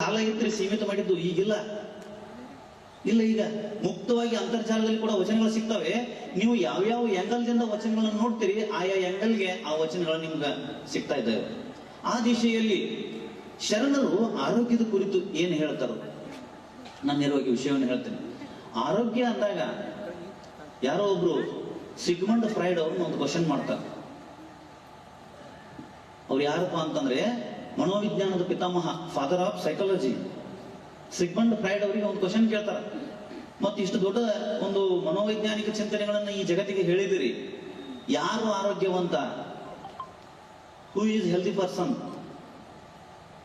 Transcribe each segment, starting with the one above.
ಕಾಲ ಇದ್ರೆ ಸೀಮಿತ ಮಾಡಿದ್ದು ಈಗಿಲ್ಲ. ಇಲ್ಲ ಈಗ ಮುಕ್ತವಾಗಿ ಅಂತರ್ಜಾಲದಲ್ಲಿ ಕೂಡ ವಚನಗಳು ಸಿಗ್ತವೆ. ನೀವು ಯಾವ್ಯಾವ ದಿಂದ ವಚನಗಳನ್ನು ನೋಡ್ತೀರಿ, ಆಯಾ ಎಂಗಲ್ಗೆ ಆ ವಚನಗಳು ನಿಮ್ಗೆ ಸಿಗ್ತಾ ಇದ್ದಾವೆ. ಆ ದಿಶೆಯಲ್ಲಿ ಶರಣರು ಆರೋಗ್ಯದ ಕುರಿತು ಏನು ಹೇಳ್ತಾರೋ, ನಾನು ನೇರವಾಗಿ ವಿಷಯವನ್ನು ಹೇಳ್ತೇನೆ. ಆರೋಗ್ಯ ಅಂದಾಗ ಯಾರೋ ಒಬ್ರು ಸಿಗ್ಮಂಡ್ ಫ್ರೈಡ್ ಅವ್ರನ್ನ ಒಂದು ಕ್ವಶನ್ ಮಾಡ್ತಾರೆ. ಅವ್ರು ಯಾರಪ್ಪ ಅಂತಂದ್ರೆ ಮನೋವಿಜ್ಞಾನದ ಪಿತಾಮಹ father of psychology Sigmund Freud ಅವರಿಗೆ ಒಂದು ಕ್ವಶನ್ ಕೇಳ್ತಾರೆ. ಮತ್ತು ಇಷ್ಟು ದೊಡ್ಡ ಒಂದು ಮನೋವೈಜ್ಞಾನಿಕ ಚಿಂತನೆಗಳನ್ನು ಈ ಜಗತ್ತಿಗೆ ಹೇಳಿದಿರಿ. ಯಾರು ಆರೋಗ್ಯವಂತ? ಹೂ ಈಸ್ ಹೆಲ್ದಿ ಪರ್ಸನ್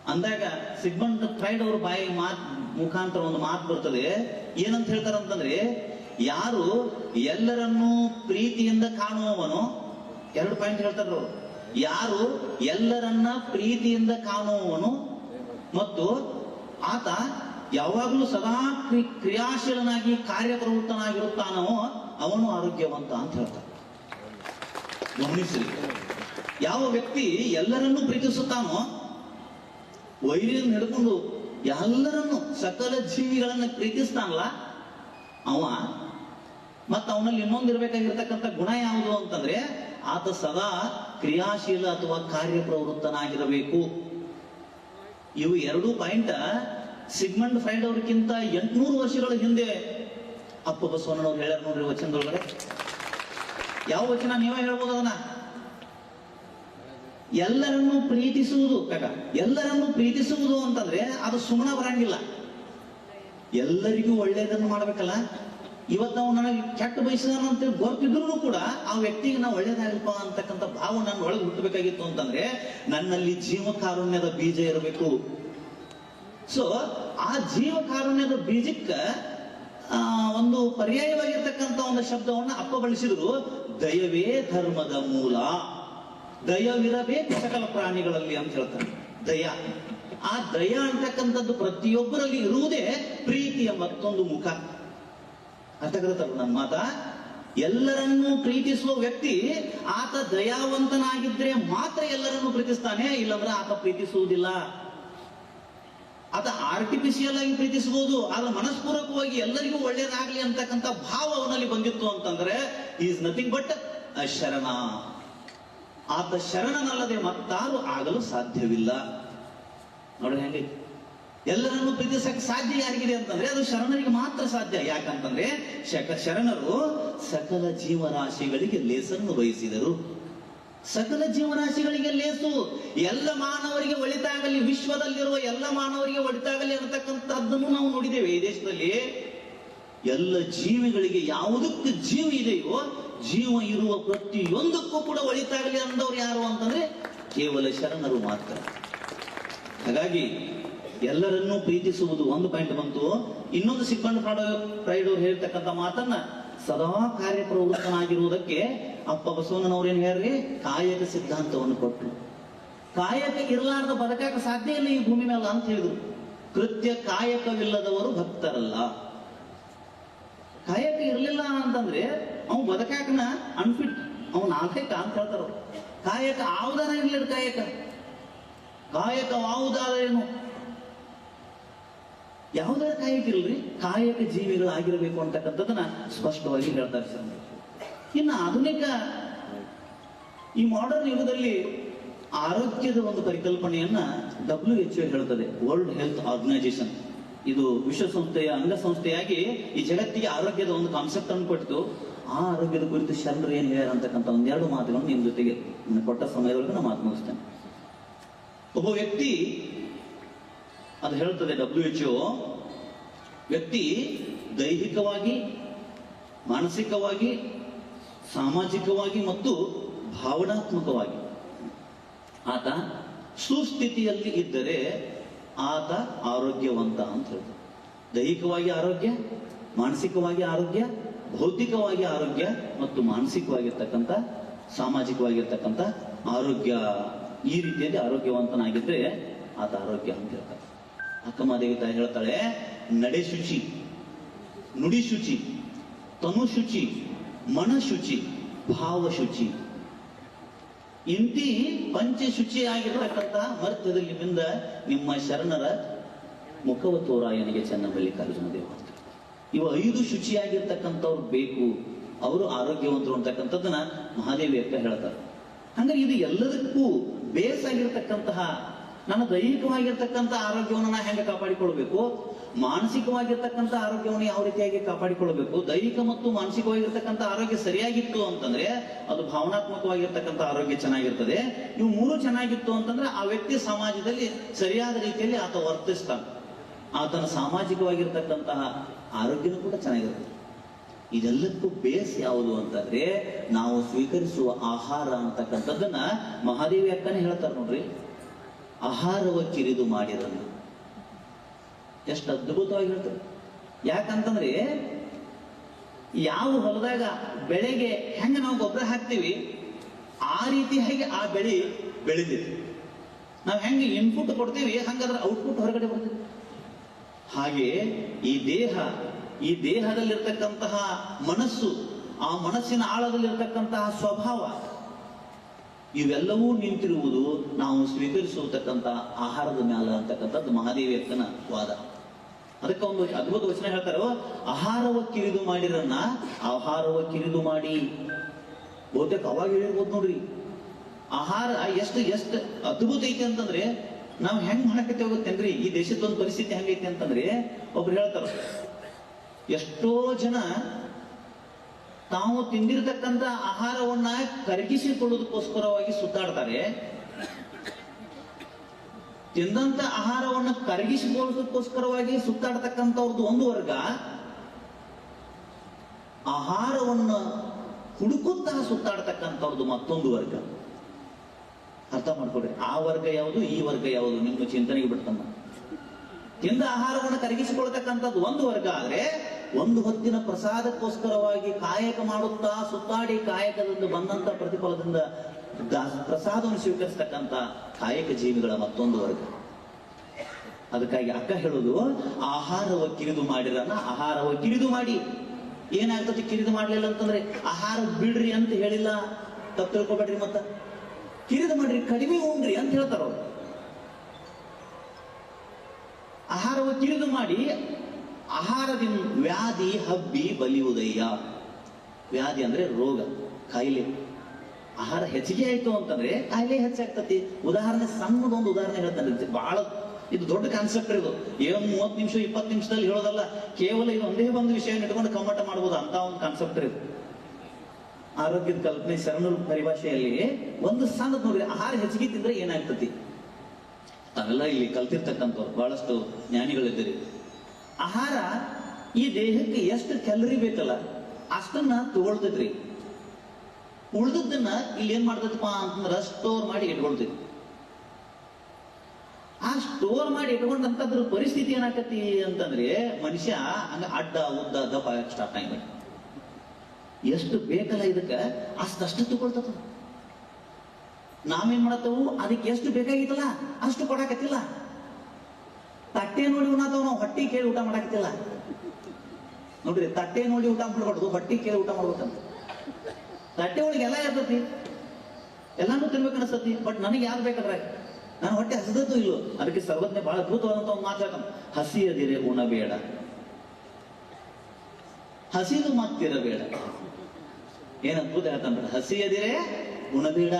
ಅಂದಾಗ ಸಿಗ್ಮಂಡ್ ಫ್ರೈಡ್ ಅವರು ಬಾಯಿ ಮಾತ್, ಮುಖಾಂತರ ಒಂದು ಮಾತು ಬರ್ತದೆ. ಏನಂತ ಹೇಳ್ತಾರೆ ಅಂತಂದ್ರೆ, ಯಾರು ಎಲ್ಲರನ್ನೂ ಪ್ರೀತಿಯಿಂದ ಕಾಣುವವನು, ಎರಡು ಪಾಯಿಂಟ್ ಹೇಳ್ತಾರೆ ಅವರು. ಯಾರು ಎಲ್ಲರನ್ನ ಪ್ರೀತಿಯಿಂದ ಕಾಣುವವನು ಮತ್ತು ಆತ ಯಾವಾಗಲೂ ಸದಾ ಕ್ರಿ- ಕ್ರಿಯಾಶೀಲನಾಗಿ ಕಾರ್ಯಪ್ರವೃತ್ತನಾಗಿರುತ್ತಾನೋ ಅವನು ಆರೋಗ್ಯವಂತ ಅಂತ ಹೇಳ್ತಾರೆ. ಗಮನಿಸಿರಿ ಯಾವ ವ್ಯಕ್ತಿ ಎಲ್ಲರನ್ನೂ ಪ್ರೀತಿಸುತ್ತಾನೋ, ವೈರಿಯನ್ನು ಹಿಡ್ಕೊಂಡು ಎಲ್ಲರನ್ನು ಸಕಲ ಜೀವಿಗಳನ್ನು ಪ್ರೀತಿಸ್ತಾನಲ್ಲ, ಅವ ಮತ್ತ ಅವನಲ್ಲಿ ಇನ್ನೊಂದು ಇರ್ಬೇಕಾಗಿರ್ತಕ್ಕಂಥ ಗುಣ ಯಾವುದು ಅಂತಂದ್ರೆ ಆತ ಸದಾ ಕ್ರಿಯಾಶೀಲ ಅಥವಾ ಕಾರ್ಯಪ್ರವೃತ್ತನಾಗಿರಬೇಕು. ಇವು ಎರಡೂ ಪಾಯಿಂಟ್ ಸಿಗ್ಮಂಡ್ ಫ್ರೈಡ್ ಅವ್ರಿಗಿಂತ ಎಂಟುನೂರು ವರ್ಷಗಳ ಹಿಂದೆ ಅಪ್ಪ ಬಸವಣ್ಣನವ್ರು ಹೇಳ್ಯಾರ ನೋಡ್ರಿ ವಚನದೊಳಗಡೆ. ಯಾವ ವಚನ? ನೀವೇ ಹೇಳ್ಬೋದು ಅದನ್ನ. ಎಲ್ಲರನ್ನು ಪ್ರೀತಿಸುವುದು ಕಾಕ. ಎಲ್ಲರನ್ನು ಪ್ರೀತಿಸುವುದು ಅಂತಂದ್ರೆ ಅದು ಸುಮ್ಮನೆ ಬರಂಗಿಲ್ಲ. ಎಲ್ಲರಿಗೂ ಒಳ್ಳೆಯದನ್ನು ಮಾಡ್ಬೇಕಲ್ಲ. ಇವತ್ತು ಅವ್ನು ನನಗೆ ಕೆಟ್ಟ ಬಯಸಿದಾನ ಅಂತ ಗೊತ್ತಿದ್ರು ಕೂಡ ಆ ವ್ಯಕ್ತಿಗೆ ನಾವು ಒಳ್ಳೇದಾಗಪ್ಪ ಅಂತಕ್ಕಂಥ ಭಾವ ನನ್ನ ಒಳಗೆ ಹುಟ್ಟಬೇಕಾಗಿತ್ತು ಅಂತಂದ್ರೆ ನನ್ನಲ್ಲಿ ಜೀವ ಕಾರುಣ್ಯದ ಬೀಜ ಇರಬೇಕು. ಸೊ ಆ ಜೀವ ಕಾರುಣ್ಯದ ಬೀಜಕ್ಕ ಒಂದು ಪರ್ಯಾಯವಾಗಿರ್ತಕ್ಕಂಥ ಒಂದು ಶಬ್ದವನ್ನ ಅಪ್ಪ ಬಳಸಿದ್ರು. ದಯವೇ ಧರ್ಮದ ಮೂಲ. ದಯವಿರಬೇಕು ಸಕಲ ಪ್ರಾಣಿಗಳಲ್ಲಿ ಅಂತ ಹೇಳ್ತಾರೆ. ದಯ. ಆ ದಯ ಅಂತಕ್ಕಂಥದ್ದು ಪ್ರತಿಯೊಬ್ಬರಲ್ಲಿ ಇರುವುದೇ ಪ್ರೀತಿಯ ಮತ್ತೊಂದು ಮುಖ. ಅರ್ಥ ಆಗತ್ತಲ್ಲ ನನ್ನ ಮಾತ. ಎಲ್ಲರನ್ನೂ ಪ್ರೀತಿಸುವ ವ್ಯಕ್ತಿ ಆತ ದಯಾವಂತನಾಗಿದ್ರೆ ಮಾತ್ರ ಎಲ್ಲರನ್ನೂ ಪ್ರೀತಿಸ್ತಾನೆ, ಇಲ್ಲಂದ್ರೆ ಆತ ಪ್ರೀತಿಸುವುದಿಲ್ಲ. ಆತ ಆರ್ಟಿಫಿಷಿಯಲ್ ಆಗಿ ಪ್ರೀತಿಸಬಹುದು ಆದ್ರೆ ಮನಸ್ಪೂರ್ವಕವಾಗಿ ಎಲ್ಲರಿಗೂ ಒಳ್ಳೇದಾಗ್ಲಿ ಅಂತಕ್ಕಂಥ ಭಾವ ಅವನಲ್ಲಿ ಬಂದಿತ್ತು ಅಂತಂದ್ರೆ ಈಸ್ ನಥಿಂಗ್ ಬಟ್ ಶರಣ ಆತ ಶರಣನಲ್ಲದೆ ಮತ್ತಾರು ಆಗಲು ಸಾಧ್ಯವಿಲ್ಲ. ನೋಡ್ರಿ ಹೆಂಗೆ ಎಲ್ಲರನ್ನು ಪ್ರೀತಿಸಕ್ಕೆ ಸಾಧ್ಯ ಯಾರಿಗಿದೆ ಅಂತಂದ್ರೆ ಅದು ಶರಣರಿಗೆ ಮಾತ್ರ ಸಾಧ್ಯ. ಯಾಕಂತಂದ್ರೆ ಶಕ, ಶರಣರು ಸಕಲ ಜೀವರಾಶಿಗಳಿಗೆ ಲೇಸನ್ನು ವಹಿಸಿದರು ಸಕಲ ಜೀವರಾಶಿಗಳಿಗೆ ಲೇಸು. ಎಲ್ಲ ಮಾನವರಿಗೆ ಒಳಿತಾಗಲಿ, ವಿಶ್ವದಲ್ಲಿರುವ ಎಲ್ಲ ಮಾನವರಿಗೆ ಒಳಿತಾಗಲಿ ಅನ್ನತಕ್ಕಂಥದ್ದನ್ನು ನಾವು ನೋಡಿದ್ದೇವೆ ಈ ದೇಶದಲ್ಲಿ. ಎಲ್ಲ ಜೀವಿಗಳಿಗೆ ಯಾವುದಕ್ಕೆ ಜೀವ ಇದೆಯೋ, ಜೀವ ಇರುವ ಪ್ರತಿಯೊಂದಕ್ಕೂ ಕೂಡ ಒಳಿತಾಗಲಿ ಅಂದವ್ರು ಯಾರು ಅಂತಂದ್ರೆ ಕೇವಲ ಶರಣರು ಮಾತ್ರ. ಹಾಗಾಗಿ ಎಲ್ಲರನ್ನೂ ಪ್ರೀತಿಸುವುದು ಒಂದು ಪಾಯಿಂಟ್ ಬಂತು. ಇನ್ನೊಂದು ಸಿಬ್ಬಂದಿ ಪ್ರೈಡ್ ಅವ್ರು ಹೇಳ್ತಕ್ಕಂಥ ಮಾತನ್ನ ಸದಾ ಕಾರ್ಯಪ್ರವೃತ್ತನಾಗಿರುವುದಕ್ಕೆ ಅಪ್ಪ ಬಸವಣ್ಣನವ್ರು ಏನ್ ಹೇಳ್ರಿ? ಕಾಯಕ ಸಿದ್ಧಾಂತವನ್ನು ಕೊಟ್ಟರು ಕಾಯಕ ಇರಲಾರದ ಬದುಕಾಕ ಸಾಧ್ಯ ಇಲ್ಲ ಈ ಭೂಮಿ ಮೇಲೆ ಅಂತ ಹೇಳಿದ್ರು. ಕೃತ್ಯ ಕಾಯಕವಿಲ್ಲದವರು ಭಕ್ತರಲ್ಲ. ಕಾಯಕ ಇರಲಿಲ್ಲ ಅಂತಂದ್ರೆ ಅವ್ನು ಬದಕಾಕನ ಅನ್ಫಿಟ್ ಅವ್ನ ನಾಲ್ಕೈಕ ಅಂತ ಹೇಳ್ತಾರ ಕಾಯಕ ಆವುದಾರ ಇರ್ಲಿಲ್ಲ ಕಾಯಕ. ಕಾಯಕ ಆವುದಾದರೇನು ಕಾಯಕ ಇಲ್ರಿ ಕಾಯಕ ಜೀವಿಗಳಾಗಿರಬೇಕು ಅಂತಕ್ಕಂಥದ್ದನ್ನ ಸ್ಪಷ್ಟವಾಗಿ ಹೇಳ್ತಾರೆ ಸರ್ ಇನ್ನು ಆಧುನಿಕ ಈ ಮಾಡರ್ನ್ ಯುಗದಲ್ಲಿ ಆರೋಗ್ಯದ ಒಂದು ಪರಿಕಲ್ಪನೆಯನ್ನ ಡಬ್ಲ್ಯೂ ಎಚ್ ಹೇಳ್ತದೆ ವರ್ಲ್ಡ್ ಹೆಲ್ತ್ ಆರ್ಗನೈಸೇಷನ್ ಇದು ವಿಶ್ವಸಂಸ್ಥೆಯ ಅಂಗಸಂಸ್ಥೆಯಾಗಿ ಈ ಜಗತ್ತಿಗೆ ಆರೋಗ್ಯದ ಒಂದು ಕಾನ್ಸೆಪ್ಟ್ ಅನ್ನು ಕೊಟ್ಟು ಆ ಆರೋಗ್ಯದ ಕುರಿತು ಶರಣರು ಏನು ಹೇಳ್ಯಾರ ಅಂತಕ್ಕಂಥ ಒಂದೆರಡು ಮಾತುಗಳನ್ನು ನಿಮ್ಮ ಜೊತೆಗೆ ಕೊಟ್ಟ ಸಮಯದೊಳಗೆ ನಾನು ಮಾತನಾಡಿಸ್ತೇನೆ. ಒಬ್ಬ ವ್ಯಕ್ತಿ ಅದು ಹೇಳ್ತದೆ ಡಬ್ಲ್ಯೂ ಎಚ್ ವ್ಯಕ್ತಿ ದೈಹಿಕವಾಗಿ, ಮಾನಸಿಕವಾಗಿ, ಸಾಮಾಜಿಕವಾಗಿ ಮತ್ತು ಭಾವನಾತ್ಮಕವಾಗಿ. ಆತ ಸುಸ್ಥಿತಿಯಲ್ಲಿ ಇದ್ದರೆ ಆತ ಆರೋಗ್ಯವಂತ ಅಂತ ಹೇಳ್ತಾರೆ. ದೈಹಿಕವಾಗಿ ಆರೋಗ್ಯ, ಮಾನಸಿಕವಾಗಿ ಆರೋಗ್ಯ, ಭೌತಿಕವಾಗಿ ಆರೋಗ್ಯ ಮತ್ತು ಮಾನಸಿಕವಾಗಿರ್ತಕ್ಕಂಥ, ಸಾಮಾಜಿಕವಾಗಿರ್ತಕ್ಕಂಥ ಆರೋಗ್ಯ, ಈ ರೀತಿಯಲ್ಲಿ ಆರೋಗ್ಯವಂತನಾಗಿದ್ದರೆ ಆತ ಆರೋಗ್ಯ ಅಂತ ಹೇಳ್ತಾರೆ. ಅಕ್ಕಮಾದೇವಿ ತಾಯಿ ಹೇಳ್ತಾಳೆ, ನಡೆ ಶುಚಿ, ನುಡಿ ಶುಚಿ, ತನು ಶುಚಿ, ಮನ ಶುಚಿ, ಭಾವ ಶುಚಿ. ಇಂತಿ ಪಂಚ ಶುಚಿಯಾಗಿರ್ತಕ್ಕಂಥ ಮರ್ತ್ಯದಲ್ಲಿ ಬಿಂದ ನಿಮ್ಮ ಶರಣರ ಮುಖವ ತೋರಾಯನಿಗೆ ಚೆನ್ನ ಮಲ್ಲಿಕಾರ್ಜುನ ದೇವ ಇವ ಐದು ಶುಚಿಯಾಗಿರ್ತಕ್ಕಂಥವ್ರು ಬೇಕು, ಅವರು ಆರೋಗ್ಯವಂತರು ಅಂತಕ್ಕಂಥದ್ದನ್ನ ಮಹಾದೇವಿ ಅಂತ ಹೇಳ್ತಾರೆ. ಹಂಗಾಗಿ ಇದು ಎಲ್ಲದಕ್ಕೂ ಬೇಸ್ ಆಗಿರ್ತಕ್ಕಂತಹ ನನ್ನ ದೈಹಿಕವಾಗಿರ್ತಕ್ಕಂಥ ಆರೋಗ್ಯವನ್ನು ನಾ ಹೆಂಗೆ ಕಾಪಾಡಿಕೊಳ್ಬೇಕು? ಮಾನಸಿಕವಾಗಿರ್ತಕ್ಕಂಥ ಆರೋಗ್ಯವನ್ನು ಯಾವ ರೀತಿಯಾಗಿ ಕಾಪಾಡಿಕೊಳ್ಬೇಕು? ದೈಹಿಕ ಮತ್ತು ಮಾನಸಿಕವಾಗಿರ್ತಕ್ಕಂಥ ಆರೋಗ್ಯ ಸರಿಯಾಗಿತ್ತು ಅಂತಂದ್ರೆ ಅದು ಭಾವನಾತ್ಮಕವಾಗಿರ್ತಕ್ಕಂಥ ಆರೋಗ್ಯ ಚೆನ್ನಾಗಿರ್ತದೆ. ಇವು ಮೂರು ಚೆನ್ನಾಗಿತ್ತು ಅಂತಂದ್ರೆ ಆ ವ್ಯಕ್ತಿ ಸಮಾಜದಲ್ಲಿ ಸರಿಯಾದ ರೀತಿಯಲ್ಲಿ ಆತ ವರ್ತಿಸ್ತಾನೆ. ಆತನ ಸಾಮಾಜಿಕವಾಗಿರ್ತಕ್ಕಂತಹ ಆರೋಗ್ಯನೂ ಕೂಡ ಚೆನ್ನಾಗಿರುತ್ತೆ. ಇದೆಲ್ಲಕ್ಕೂ ಬೇಸ್ ಯಾವುದು ಅಂತಂದ್ರೆ ನಾವು ಸ್ವೀಕರಿಸುವ ಆಹಾರ ಅಂತಕ್ಕಂಥದ್ದನ್ನ ಮಹಾದೇವಿ ಅಕ್ಕನೇ ಹೇಳ್ತಾರೆ ನೋಡ್ರಿ. ಆಹಾರವ ಚಿರಿದು ಮಾಡಿರನ್ನು ಎಷ್ಟು ಅದ್ಭುತವಾಗಿ ಹೇಳ್ತಾರೆ. ಯಾಕಂತಂದ್ರೆ, ಯಾವ ಹೊಲದಾಗ ಬೆಳೆಗೆ ಹೆಂಗೆ ನಾವು ಗೊಬ್ಬರ ಹಾಕ್ತೀವಿ, ಆ ರೀತಿ ರೀತಿಯಾಗಿ ಆ ಬೆಳೆ ಬೆಳೆದಿದೆ ನಾವು ಹೆಂಗೆ ಇನ್ಪುಟ್ ಕೊಡ್ತೀವಿ, ಹಂಗಾದ್ರೆ ಔಟ್ಪುಟ್ ಹೊರಗಡೆ ಬರ್ತದೆ ಹಾಗೆ ಈ ದೇಹ, ಈ ದೇಹದಲ್ಲಿರ್ತಕ್ಕಂತಹ ಮನಸ್ಸು, ಆ ಮನಸ್ಸಿನ ಆಳದಲ್ಲಿರ್ತಕ್ಕಂತಹ ಸ್ವಭಾವ ಇವೆಲ್ಲವೂ ನಿಂತಿರುವುದು ನಾವು ಸ್ವೀಕರಿಸತಕ್ಕಂಥ ಆಹಾರದ ಮ್ಯಾಲ ಅಂತಕ್ಕಂಥದ್ದು ಮಹಾದೇವಿ ಅಕ್ಕನ ವಾದ. ಅದಕ್ಕೆ ಒಂದು ಅದ್ಭುತ ವಚನ ಹೇಳ್ತಾರೋ, ಆಹಾರವ ಕಿರಿದು ಮಾಡಿರನ್ನ, ಆಹಾರವ ಕಿರಿದು ಮಾಡಿ. ಬಹುತೇಕ ಅವಾಗ ಹೇಳಿರ್ಬೋದು ನೋಡ್ರಿ. ಆಹಾರ ಎಷ್ಟು ಎಷ್ಟು ಅದ್ಭುತ ಐತಿ ಅಂತಂದ್ರೆ, ನಾವು ಹೆಂಗ್ ಮಾಡಕತ್ತೆ ಹೋಗುತ್ತೇನ್ರಿ ಈ ದೇಶದ ಒಂದು ಪರಿಸ್ಥಿತಿ ಹೆಂಗೈತಿ ಅಂತಂದ್ರೆ, ಒಬ್ರು ಹೇಳ್ತಾರ, ಎಷ್ಟೋ ಜನ ತಾವು ತಿಂದಿರತಕ್ಕಂತ ಆಹಾರವನ್ನ ಕರಗಿಸಿಕೊಳ್ಳುವುದಕ್ಕೋಸ್ಕರವಾಗಿ ಸುತ್ತಾಡ್ತಾರೆ. ತಿಂದಂತ ಆಹಾರವನ್ನ ಕರಗಿಸಿಕೊಳ್ಳೋದಕ್ಕೋಸ್ಕರವಾಗಿ ಸುತ್ತಾಡ್ತಕ್ಕಂಥವ್ರದ್ದು ಒಂದು ವರ್ಗ. ಆಹಾರವನ್ನ ಹುಡುಕುತ್ತಾ ಸುತ್ತಾಡ್ತಕ್ಕಂಥವ್ರದ್ದು ಮತ್ತೊಂದು ವರ್ಗ. ಅರ್ಥ ಮಾಡ್ಕೊಡ್ರಿ ಆ ವರ್ಗ ಯಾವುದು, ಈ ವರ್ಗ ಯಾವುದು? ನಿಮ್ಮ ಚಿಂತನೆಗೆ ಬಿಡ್ತಮ್ಮ. ತಿಂದ ಆಹಾರವನ್ನು ಕರಗಿಸಿಕೊಳ್ತಕ್ಕಂಥದ್ದು ಒಂದು ವರ್ಗ ಆದ್ರೆ ಒಂದು ಹೊತ್ತಿನ ಪ್ರಸಾದಕ್ಕೋಸ್ಕರವಾಗಿ ಕಾಯಕ ಮಾಡುತ್ತಾ ಸುತ್ತಾಡಿ ಕಾಯಕದಿಂದ ಬಂದಂತ ಪ್ರತಿಫಲದಿಂದ ಪ್ರಸಾದವನ್ನು ಸ್ವೀಕರಿಸತಕ್ಕಂತ ಕಾಯಕ ಜೀವಿಗಳ ಮತ್ತೊಂದು ವರ್ಗ. ಅದಕ್ಕಾಗಿ ಅಕ್ಕ ಹೇಳುದು, ಆಹಾರವ ಕಿರಿದು ಮಾಡಿರನ್ನ ಆಹಾರವ ಕಿರಿದು ಮಾಡಿ. ಏನಾಗ್ತದೆ ಕಿರಿದು ಮಾಡ್ಲಿಲ್ಲ ಅಂತಂದ್ರೆ ಆಹಾರ ಬಿಡ್ರಿ ಅಂತ ಹೇಳಿಲ್ಲ. ತಪ್ಪು ತಿಳ್ಕೊಬೇಡ್ರಿ ಮತ್ತ. ಕಿರಿದು ಮಾಡ್ರಿ, ಕಡಿಮೆ ಉಂಡ್ರಿ ಅಂತ ಹೇಳ್ತಾರ ಆಹಾರವ ಕಿರಿದು ಮಾಡಿ ಆಹಾರದಿಂದ ವ್ಯಾಧಿ ಹಬ್ಬಿ ಬಲಿಯುವುದಯ್ಯ ವ್ಯಾಧಿ ಅಂದ್ರೆ ರೋಗ ಕಾಯಿಲೆ ಆಹಾರ ಹೆಚ್ಚಿಗೆ ಆಯ್ತು ಅಂತಂದ್ರೆ ಕಾಯಿಲೆ ಹೆಚ್ಚಾಗ್ತತಿ ಉದಾಹರಣೆ ಸಣ್ಣದೊಂದು ಉದಾಹರಣೆ ಹೇಳ್ತಾನೆ. ಬಹಳ ಇದು ದೊಡ್ಡ ಕಾನ್ಸೆಪ್ಟ್ ಇದು. ಏನು ಮೂವತ್ತು ನಿಮಿಷ, ಇಪ್ಪತ್ತು ನಿಮಿಷದಲ್ಲಿ ಹೇಳೋದಲ್ಲ. ಕೇವಲ ಇದು ಒಂದೇ ಒಂದು ವಿಷಯ ಇಟ್ಕೊಂಡು ಕಮ್ಮಟ ಮಾಡ್ಬೋದು ಅಂತ ಒಂದು ಕಾನ್ಸೆಪ್ಟ್ ಇದು. ಆರೋಗ್ಯದ ಕಲ್ಪನೆ ಶರಣ ಪರಿಭಾಷೆಯಲ್ಲಿ ಒಂದು ಸಣ್ಣದ ನೋಡ್ರಿ, ಆಹಾರ ಹೆಚ್ಚಿಗೆ ತಿಂದ್ರೆ ಏನಾಗ್ತತಿ? ತಾವೆಲ್ಲ ಇಲ್ಲಿ ಕಲ್ತಿರ್ತಕ್ಕಂಥವ್ರು, ಬಹಳಷ್ಟು ಜ್ಞಾನಿಗಳಿದ್ದೀರಿ. ಆಹಾರ ಈ ದೇಹಕ್ಕೆ ಎಷ್ಟು ಕ್ಯಾಲರಿ ಬೇಕಲ್ಲ, ಅಷ್ಟನ್ನ ತಗೊಳ್ತೈತ್ರಿ. ಉಳ್ದದ್ದನ್ನ ಇಲ್ಲಿ ಏನ್ ಮಾಡ್ತೈತಪ್ಪ ಅಂತಂದ್ರ ಸ್ಟೋರ್ ಮಾಡಿ ಇಟ್ಕೊಳ್ತೈತಿ. ಆ ಸ್ಟೋರ್ ಮಾಡಿ ಇಟ್ಕೊಂಡಂತದ್ರ ಪರಿಸ್ಥಿತಿ ಏನಾಕತಿ ಅಂತಂದ್ರೆ ಮನುಷ್ಯ ಹಂಗ ಅಡ್ಡ, ಉದ್ದ, ದಪ್ಪ ಸ್ಟಾರ್ಟ್ ಆಗಿ ಎಷ್ಟು ಬೇಕಲ್ಲ ಇದಕ್ಕ ಅಷ್ಟಷ್ಟು ತಗೊಳ್ತದ. ನಾವೇನ್ ಮಾಡತ್ತವು? ಅದಕ್ಕೆ ಎಷ್ಟು ಬೇಕಾಗಿತ್ತಲ್ಲ, ಅಷ್ಟು ಕೊಡಾಕತ್ತಿಲ್ಲ. ತಟ್ಟೆ ನೋಡಿ ಉಣ್ಣಾತವ್ ಹೊಟ್ಟಿ ಕೇಳಿ ಊಟ ಮಾಡಾಕತ್ತಿಲ್ಲ. ನೋಡ್ರಿ ತಟ್ಟೆ ನೋಡಿ ಊಟ ಮಾಡ್ಬಾರ್ದು ಹೊಟ್ಟಿ ಕೇಳಿ ಊಟ ಮಾಡ್ಬೇಕಂತ ತಟ್ಟೆ ಒಳಗೆ ಎಲ್ಲ ಇರ್ತತಿ. ಎಲ್ಲಾನು ತಿನ್ಬೇಕು ಅನಿಸ್ತತಿ ಬಟ್ ನನಗೆ ಯಾರು ಬೇಕಾದ್ರೆ? ನಾನು ಹೊಟ್ಟೆ ಹಸಿದದ್ದು ಇಲ್ಲೋ ಅದಕ್ಕೆ ಸರ್ವಜ್ಞ ಬಹಳ ಅದ್ಭುತವಾದಂತ ಒಂದು ಮಾತು ಹೇಳ್ತಾನೆ. ಹಸಿಯದಿರೆ ಉಣಬೇಡ. ಹಸಿದು ಮಾತಿರಬೇಡ ಏನ್ ಅದ್ಭುತ ಹೇಳ್ತಾನ ಹಸಿಯದಿರೆ ಉಣಬೇಡ.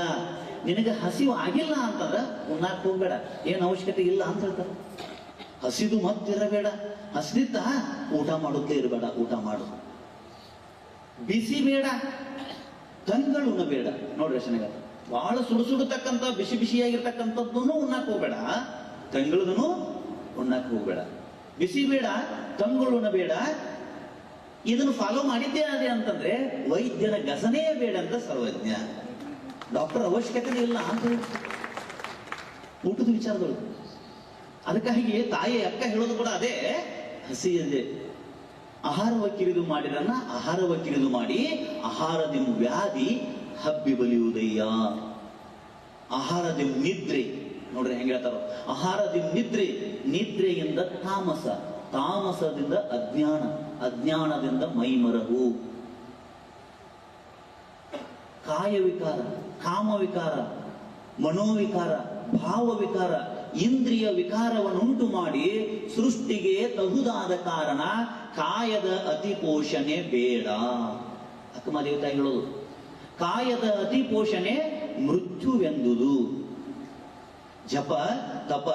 ನಿನಗೆ ಹಸಿವು ಆಗಿಲ್ಲ ಅಂತಂದ್ರ ಉಣ್ಣಾಕ್ ಹೋಗ್ಬೇಡ. ಏನ್ ಅವಶ್ಯಕತೆ ಇಲ್ಲ ಅಂತ ಹೇಳ್ತಾರೆ ಹಸಿದು ಮತ್ತಿರಬೇಡ. ಹಸಿದಿತ್ತ ಊಟ ಮಾಡುತ್ತಲೇ ಇರಬೇಡ, ಊಟ ಮಾಡು. ಬಿಸಿ ಬೇಡ ಗಂಗಳು ಉಣಬೇಡ. ನೋಡ್ರಿ ಶನಗ ಬಹಳ ಸುಡು ಸುಡತಕ್ಕಂತ ಬಿಸಿ ಬಿಸಿಯಾಗಿರ್ತಕ್ಕಂಥದ್ದನ್ನು ಉಣ್ಣಾಕ್ ಹೋಗ್ಬೇಡ. ತಂಗಳದನು ಉಣ್ಣಾಕ್ ಹೋಗ್ಬೇಡ. ಬಿಸಿ ಬೇಡ ಗಂಗಳು ಉಣಬೇಡ. ಇದನ್ನು ಫಾಲೋ ಮಾಡಿದ್ದೇ ಅದೇ ಅಂತಂದ್ರೆ ವೈದ್ಯನ ಗಸನೇ ಬೇಡ ಅಂತ ಸರ್ವಜ್ಞ. ಡಾಕ್ಟರ್ ಅವಶ್ಯಕತೆ ಇಲ್ಲ ಅಂತ. ಊಟದ ವಿಚಾರದೊಳಗೆ. ಅದಕ್ಕಾಗಿ ತಾಯಿ ಅಕ್ಕ ಹೇಳೋದು ಕೂಡ ಅದೇ. ಹಸಿಯದೆ, ಆಹಾರವ ಕಿರಿದು ಮಾಡಿರನ್ನ ಆಹಾರವ ಕಿರಿದು ಮಾಡಿ ಆಹಾರದಿಂ ವ್ಯಾಧಿ ಹಬ್ಬಿ ಬಲಿಯುವುದಯ್ಯ ಆಹಾರದಿಂ ನಿದ್ರೆ, ನೋಡ್ರಿ ಹೆಂಗ್ ಹೇಳ್ತಾರೋ. ಆಹಾರದಿಂ ನಿದ್ರೆ, ನಿದ್ರೆಯಿಂದ ತಾಮಸ, ತಾಮಸದಿಂದ ಅಜ್ಞಾನ, ಅಜ್ಞಾನದಿಂದ ಮೈಮರಹು. ಕಾಯ ವಿಕಾರ ಕಾಮ ವಿಕಾರ ಮನೋವಿಕಾರ ಭಾವ ವಿಕಾರ ಇಂದ್ರಿಯ ವಿಕಾರವನ್ನುಂಟು ಮಾಡಿ ಸೃಷ್ಟಿಗೆ ತಹುದಾದ ಕಾರಣ ಕಾಯದ ಅತಿ ಪೋಷಣೆ ಬೇಡ. ಅಕ್ಕಮ ದೇವತಾ ಹೇಳೋದು, ಕಾಯದ ಅತಿ ಪೋಷಣೆ ಮೃತ್ಯುವೆಂದುದು. ಜಪ, ತಪ,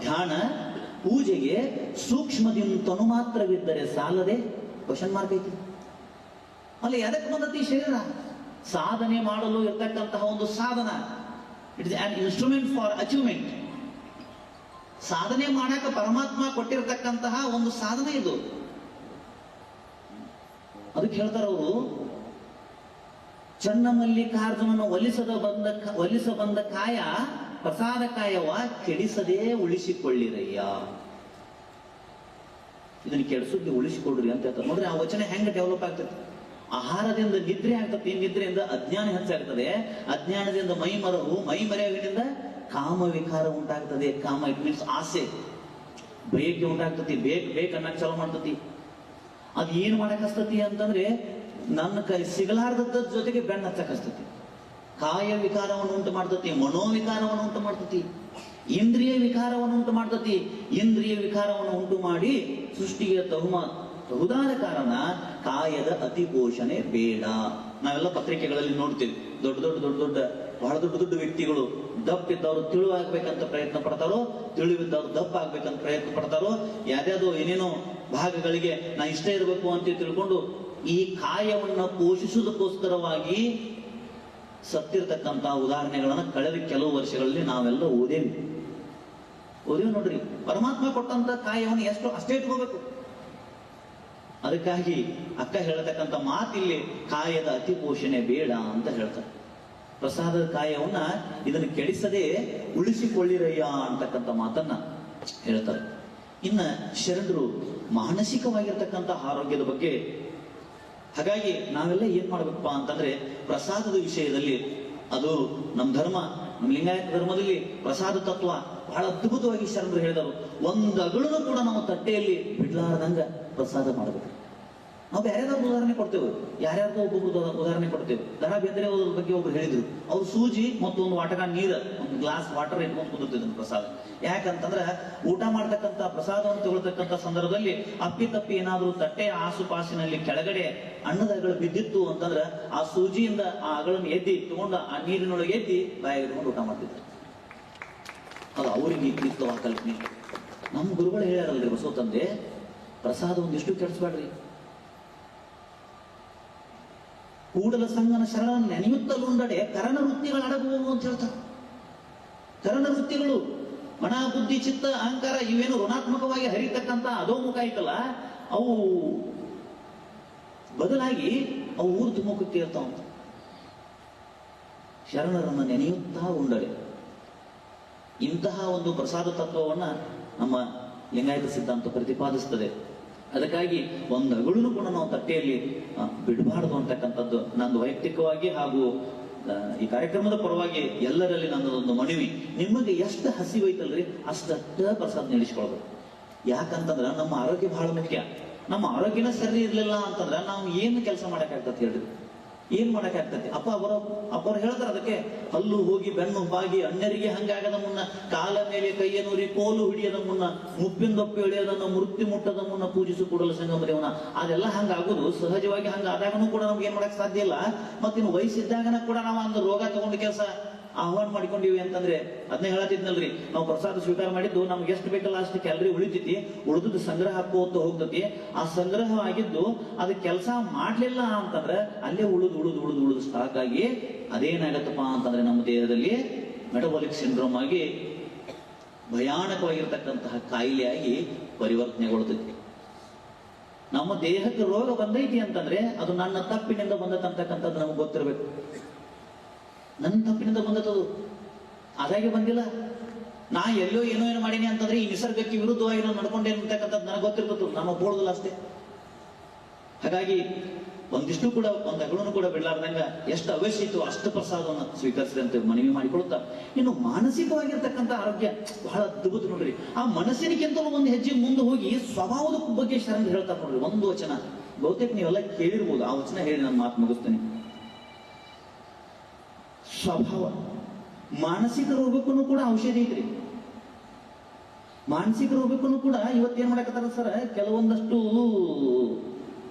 ಧ್ಯಾನ, ಪೂಜೆಗೆ ಸೂಕ್ಷ್ಮದಿಂತನು ಮಾತ್ರವಿದ್ದರೆ ಸಾಲದೆ? ಕ್ವಶನ್ ಮಾರ್ಕ್ ಐತಿ. ಅಲ್ಲ ಎದಕ್ಕೆ ಬಂದತಿ ಶರೀರ? ಸಾಧನೆ ಮಾಡಲು ಇರ್ತಕ್ಕಂತಹ ಒಂದು ಸಾಧನ. It is an instrument for achievement ಸಾಧನೆ ಮಾಡಾಕ ಪರಮಾತ್ಮ ಕೊಟ್ಟಿರತಕ್ಕಂತಹ ಒಂದು ಸಾಧನೆ ಇದು. ಅದಕ್ಕೆ ಹೇಳ್ತಾರ ಅವರು, ಚನ್ನಮಲ್ಲಿಕಾರ್ಜುನನ ಒಲಿಸದ ಬಂದ ಒಲಿಸ ಬಂದ ಕಾಯ, ಪ್ರಸಾದ ಕಾಯವ ಕೆಡಿಸದೇ ಉಳಿಸಿಕೊಳ್ಳಿರಯ್ಯ. ಇದನ್ನ ಕೆಡಿಸುದ್ದು ಉಳಿಸಿಕೊಡ್ರಿ ಅಂತ ಹೇಳ್ತಾರೆ. ನೋಡ್ರಿ, ಆ ವಚನ ಹೆಂಗ ಡೆವಲಪ್ ಆಗ್ತದೆ ಆಹಾರದಿಂದ ನಿದ್ರೆ ಆಗ್ತದೆ ನಿದ್ರೆಯಿಂದ? ಅಜ್ಞಾನ ಹೆಚ್ಚಾಗ್ತದೆ. ಅಜ್ಞಾನದಿಂದ ಮೈ ಮರವು ಮೈ ಮರೆಯುವಿನಿಂದ ಕಾಮ ವಿಕಾರ ಉಂಟಾಗ್ತದೆ, ಕಾಮ ಇಟ್ ಮೀನ್ಸ್ ಆಸೆ. ಬಯಕೆ ಉಂಟಾಗ್ತತಿ, ಬೇಕ್ ಬೇಕ್ ಅನ್ನಕ್ ಚಾಲು ಮಾಡ್ತತಿ. ಅದು ಏನ್ ಮಾಡಕ್ ಹಸ್ತತಿ ಅಂತಂದ್ರೆ, ನನ್ನ ಕೈ ಸಿಗಲಾರ್ದದ ಜೊತೆಗೆ ಬೆಣ್ಣ ಹಚ್ಚಕ್ ಹಸ್ತತಿ ಕಾಯ ವಿಕಾರವನ್ನು ಉಂಟು ಮಾಡ್ತತಿ ಮನೋವಿಕಾರವನ್ನು ಉಂಟು ಮಾಡ್ತತಿ, ಇಂದ್ರಿಯ ವಿಕಾರವನ್ನು ಉಂಟು ಮಾಡ್ತತಿ. ಇಂದ್ರಿಯ ವಿಕಾರವನ್ನು ಉಂಟು ಮಾಡಿ ಸೃಷ್ಟಿಯ ತಹುಮ, ತಹುದಾದ ಕಾರಣ ಕಾಯದ ಅತಿ ಪೋಷಣೆ ಬೇಡ. ನಾವೆಲ್ಲ ಪತ್ರಿಕೆಗಳಲ್ಲಿ ನೋಡ್ತೀವಿ. ದೊಡ್ಡ ದೊಡ್ಡ ದೊಡ್ಡ ದೊಡ್ಡ ಬಹಳ ದೊಡ್ಡ ದೊಡ್ಡ ವ್ಯಕ್ತಿಗಳು ದಪ್ಪ ಇದ್ದವರು ತಿಳು ಆಗ್ಬೇಕಂತ ಪ್ರಯತ್ನ ಪಡ್ತಾರೋ, ತಿಳಿವಿದ್ದವ್ರು ದಪ್ಪ ಆಗ್ಬೇಕಂತ ಪ್ರಯತ್ನ ಪಡ್ತಾರೋ ಯಾವ್ದಾದ್ರು ಏನೇನೋ ಭಾಗಗಳಿಗೆ ನಾ ಇಷ್ಟ ಇರಬೇಕು ಅಂತ ತಿಳ್ಕೊಂಡು ಈ ಕಾಯವನ್ನು ಪೋಷಿಸುವುದಕ್ಕೋಸ್ಕರವಾಗಿ ಸತ್ತಿರ್ತಕ್ಕಂತ ಉದಾಹರಣೆಗಳನ್ನು ಕಳೆದ ಕೆಲವು ವರ್ಷಗಳಲ್ಲಿ ನಾವೆಲ್ಲ ಓದೇವಿ. ಓದೇವಿ ನೋಡ್ರಿ, ಪರಮಾತ್ಮ ಕೊಟ್ಟಂತ ಕಾಯವನ್ನು ಎಷ್ಟು ಅಷ್ಟೇ ಇಟ್ಕೋಬೇಕು. ಅದಕ್ಕಾಗಿ ಅಕ್ಕ ಹೇಳತಕ್ಕಂತ ಮಾತಿಲ್ಲಿ ಕಾಯದ ಅತಿ ಪೋಷಣೆ ಬೇಡ ಅಂತ ಹೇಳ್ತಾರೆ. ಪ್ರಸಾದದ ಕಾಯವನ್ನ ಇದನ್ನು ಕೆಡಿಸದೆ ಉಳಿಸಿಕೊಳ್ಳಿರಯ್ಯ ಅಂತಕ್ಕಂಥ ಮಾತನ್ನ ಹೇಳ್ತಾರೆ. ಇನ್ನ ಶರಣರು ಮಾನಸಿಕವಾಗಿರ್ತಕ್ಕಂಥ ಆರೋಗ್ಯದ ಬಗ್ಗೆ ಹಾಗಾಗಿ ನಾವೆಲ್ಲ ಏನ್ ಮಾಡ್ಬೇಕಪ್ಪ ಅಂತಂದ್ರೆ ಪ್ರಸಾದದ ವಿಷಯದಲ್ಲಿ ಅದು ನಮ್ಮ ಧರ್ಮ ನಮ್ಮ ಲಿಂಗಾಯತ ಧರ್ಮದಲ್ಲಿ ಪ್ರಸಾದ ತತ್ವ ಬಹಳ ಅದ್ಭುತವಾಗಿ ಶರಣರು ಹೇಳಿದರು. ಒಂದು ಕೂಡ ನಾವು ತಟ್ಟೆಯಲ್ಲಿ ಬಿಡ್ಲಾರ್ದಂಗ ಪ್ರಸಾದ ಮಾಡಬೇಕು. ನಾವು ಬೇರೆದಾದ್ರು ಉದಾಹರಣೆ ಕೊಡ್ತೇವೆ. ಯಾರ್ಯಾರು ಒಬ್ಬೊಬ್ರು ಉದಾಹರಣೆ ಕೊಡ್ತೇವೆ. ದರ ಬೇಂದ್ರೆ ಅವ್ರ ಬಗ್ಗೆ ಒಬ್ರು ಹೇಳಿದ್ರು. ಅವ್ರು ಸೂಜಿ ಮತ್ತು ಒಂದು ವಾಟಕ ನೀರು, ಒಂದು ಗ್ಲಾಸ್ ವಾಟರ್ ಇಟ್ಕೊಂಡು ಕುಂದಿರ್ತಿದ್ರು ಪ್ರಸಾದ. ಯಾಕಂತಂದ್ರೆ ಊಟ ಮಾಡ್ತಕ್ಕಂಥ ಪ್ರಸಾದವನ್ನು ತಗೊಳ್ತಕ್ಕಂಥ ಸಂದರ್ಭದಲ್ಲಿ ಅಪ್ಪಿತಪ್ಪಿ ಏನಾದ್ರೂ ತಟ್ಟೆ ಆಸುಪಾಸಿನಲ್ಲಿ ಕೆಳಗಡೆ ಅಣ್ಣದಗಳು ಬಿದ್ದಿತ್ತು ಅಂತಂದ್ರೆ ಆ ಸೂಜಿಯಿಂದ ಆ ಅಗಳನ್ನು ಎದ್ದಿ ತಗೊಂಡು ಆ ನೀರಿನೊಳಗೆ ಎದ್ದಿ ಬಾಯಿಗೆ ಇಟ್ಕೊಂಡು ಊಟ ಮಾಡ್ತಿದ್ರು. ಅದು ಅವ್ರಿಗೆ ಇತ್ತು ಆ ಕಲ್ಪನೆ. ನಮ್ಮ ಗುರುಗಳು ಹೇಳ್ಯಾರಲ್ರಿ ಬಸವ ತಂದೆ, ಪ್ರಸಾದ ಒಂದಿಷ್ಟು ಕೆಡಿಸ್ಬೇಡ್ರಿ ಕೂಡಲ ಸಂಗನ ಶರಣ ನೆನೆಯುತ್ತಲುಂಡಡೆ ಕರಣ ವೃತ್ತಿಗಳು ಅಡಗುವವು ಅಂತ ಹೇಳ್ತಾರೆ. ಕರಣ ವೃತ್ತಿಗಳು, ಮನ, ಬುದ್ಧಿ, ಚಿತ್ತ, ಅಹಂಕಾರ ಇವೇನು ಋಣಾತ್ಮಕವಾಗಿ ಹರಿತಕ್ಕಂತ ಅಧೋಮುಖ ಐತಲ್ಲ, ಅವು ಬದಲಾಗಿ ಅವು ಊರ್ದು ಮುಖಕ್ಕೆ ಇರ್ತಾವಂತ ಶರಣರನ್ನು ನೆನೆಯುತ್ತಾ ಉಂಡಡೆ ಇಂತಹ ಒಂದು ಪ್ರಸಾದ ತತ್ವವನ್ನು ನಮ್ಮ ಲಿಂಗಾಯತ ಸಿದ್ಧಾಂತ ಪ್ರತಿಪಾದಿಸ್ತದೆ. ಅದಕ್ಕಾಗಿ ಒಂದು ಅಗಳೂ ಕೂಡ ನಾವು ತಟ್ಟೆಯಲ್ಲಿ ಬಿಡಬಾರ್ದು ಅಂತಕ್ಕಂಥದ್ದು ನಂದು ವೈಯಕ್ತಿಕವಾಗಿ ಹಾಗೂ ಈ ಕಾರ್ಯಕ್ರಮದ ಪರವಾಗಿ ಎಲ್ಲರಲ್ಲಿ ನನ್ನದೊಂದು ಮನವಿ. ನಿಮಗೆ ಎಷ್ಟು ಹಸಿವೈತಲ್ರಿ ಅಷ್ಟಷ್ಟ ಪ್ರಸಾದ ನಡೆಸ್ಕೊಳ್ಬೇಕು ಯಾಕಂತಂದ್ರ ನಮ್ಮ ಆರೋಗ್ಯ ಬಹಳ ಮುಖ್ಯ. ನಮ್ಮ ಆರೋಗ್ಯನ ಸರಿ ಇರಲಿಲ್ಲ ಅಂತಂದ್ರೆ ನಾವು ಏನು ಕೆಲಸ ಮಾಡೋಕ್ಕಾಗ್ತದೆ ಹೇಳ್ರಿ? ಏನ್ ಮಾಡಕ್ಕಾಗ್ತದೆ ಅಪ್ಪ ಅವರು ಅಪ್ಪ ಅವ್ರು ಹೇಳ್ತಾರ ಅದಕ್ಕೆ, ಹಲ್ಲು ಹೋಗಿ ಬೆನ್ನು ಬಾಗಿ ಅಣ್ಣರಿಗೆ ಹಂಗಾಗದ ಮುನ್ನ, ಕಾಲ ಮೇಲೆ ಕೈಯನೂರಿ ಕೋಲು ಹಿಡಿಯದ ಮುನ್ನ ಮುಪ್ಪಿಂದೊಪ್ಪಿ ಎಳೆಯೋದನ್ನ ಮೃತ್ಯು ಮುಟ್ಟದ ಮುನ್ನ ಪೂಜಿಸು ಕೂಡಲ ಸಂಗಮದೇವನ. ಅದೆಲ್ಲ ಹಂಗಾಗುದು, ಸಹಜವಾಗಿ ಹಂಗ ಆದಾಗನೂ ಕೂಡ ನಮ್ಗೆ ಏನ್ ಮಾಡಕ್ ಸಾಧ್ಯ ಇಲ್ಲ. ಮತ್ತಿನ್ನು ವಯಸ್ಸಿದ್ದಾಗನ ಕೂಡ ನಾವು ಒಂದು ರೋಗ ತಗೊಂಡ ಕೆಲಸ ಆಹ್ವಾನ ಮಾಡಿಕೊಂಡಿವಿ ಅಂತಂದ್ರೆ ಅದನ್ನ ಹೇಳತ್ತಿದ್ನಲ್ರಿ. ನಾವು ಪ್ರಸಾದ ಸ್ವೀಕಾರ ಮಾಡಿದ್ದು ನಮ್ಗೆ ಎಷ್ಟು ಬೇಕಲ್ಲ ಅಷ್ಟು ಕ್ಯಾಲರಿ ಉಳಿತೈತಿ, ಉಳಿದದ್ದು ಸಂಗ್ರಹ ಹಾಕೋತ ಹೋಗ್ತತಿ. ಆ ಸಂಗ್ರಹ ಆಗಿದ್ದು ಅದು ಕೆಲಸ ಮಾಡ್ಲಿಲ್ಲ ಅಂತಂದ್ರೆ ಅಲ್ಲೇ ಉಳಿದು ಉಳಿದು ಉಳಿದು ಉಳಿದು ಸ್ಟಾಕ್ ಆಗಿ ಅದೇನಾಗತ್ತಪ್ಪ ಅಂತಂದ್ರೆ ನಮ್ಮ ದೇಹದಲ್ಲಿ ಮೆಟಬಾಲಿಕ್ ಸಿಂಡ್ರೋಮ್ ಆಗಿ ಭಯಾನಕವಾಗಿರ್ತಕ್ಕಂತಹ ಕಾಯಿಲೆಯಾಗಿ ಪರಿವರ್ತನೆಗೊಳ್ತೈತಿ. ನಮ್ಮ ದೇಹಕ್ಕೆ ರೋಗ ಬಂದೈತಿ ಅಂತಂದ್ರೆ ಅದು ನನ್ನ ತಪ್ಪಿನಿಂದ ಬಂದತಕ್ಕಂಥದ್ದು ನಮ್ಗೆ ಗೊತ್ತಿರಬೇಕು. ನನ್ನ ತಪ್ಪಿನಿಂದ ಬಂದದ್ದು ಅದಾಗೆ ಬಂದಿಲ್ಲ. ನಾ ಎಲ್ಲೋ ಏನೋ ಏನೋ ಮಾಡೀನಿ ಅಂತಂದ್ರೆ ಈ ನಿಸರ್ಗಕ್ಕೆ ವಿರುದ್ಧವಾಗಿ ನಾನು ನಡ್ಕೊಂಡೇನು ಅಂತಕ್ಕಂಥದ್ದು ನನಗೆ ಗೊತ್ತಿರ್ಬೋದು ನಮ್ಮ ಒಪ್ಪೋಳುದಿಲ್ಲ ಅಷ್ಟೇ. ಹಾಗಾಗಿ ಒಂದಿಷ್ಟು ಕೂಡ, ಒಂದು ಅಗಳನ್ನು ಕೂಡ ಬಿಡಲಾರ್ದಂಗ ಎಷ್ಟು ಅವಶ್ಯ ಇತ್ತು ಅಷ್ಟು ಪ್ರಸಾದವನ್ನು ಸ್ವೀಕರಿಸಿದೆ ಅಂತ ಮನವಿ ಮಾಡಿಕೊಳ್ತಾ. ಇನ್ನು ಮಾನಸಿಕವಾಗಿರ್ತಕ್ಕಂಥ ಆರೋಗ್ಯ ಬಹಳ ಅದ್ಭುತ ನೋಡ್ರಿ. ಆ ಮನಸ್ಸಿನಕ್ಕಿಂತಲೂ ಒಂದು ಹೆಜ್ಜೆ ಮುಂದೆ ಹೋಗಿ ಸ್ವಭಾವದ ಬಗ್ಗೆ ಶರಣ ಹೇಳ್ತಾರೆ ನೋಡ್ರಿ. ಒಂದು ವಚನ. ಬಹುತೇಕ ನೀವೆಲ್ಲ ಕೇಳಿರ್ಬೋದು. ಆ ವಚನ ಹೇಳಿ ನಾನು ಮಾತು ಮುಗಿಸ್ತೇನೆ. ಸ್ವಭಾವ. ಮಾನಸಿಕ ರೋಗಕ್ಕೂ ಕೂಡ ಔಷಧಿ ಐತ್ರಿ. ಮಾನಸಿಕ ರೋಗಕ್ಕೂ ಕೂಡ ಇವತ್ತೇನ್ ಮಾಡಕತ್ತಾರ ಸರ್ ಕೆಲವೊಂದಷ್ಟು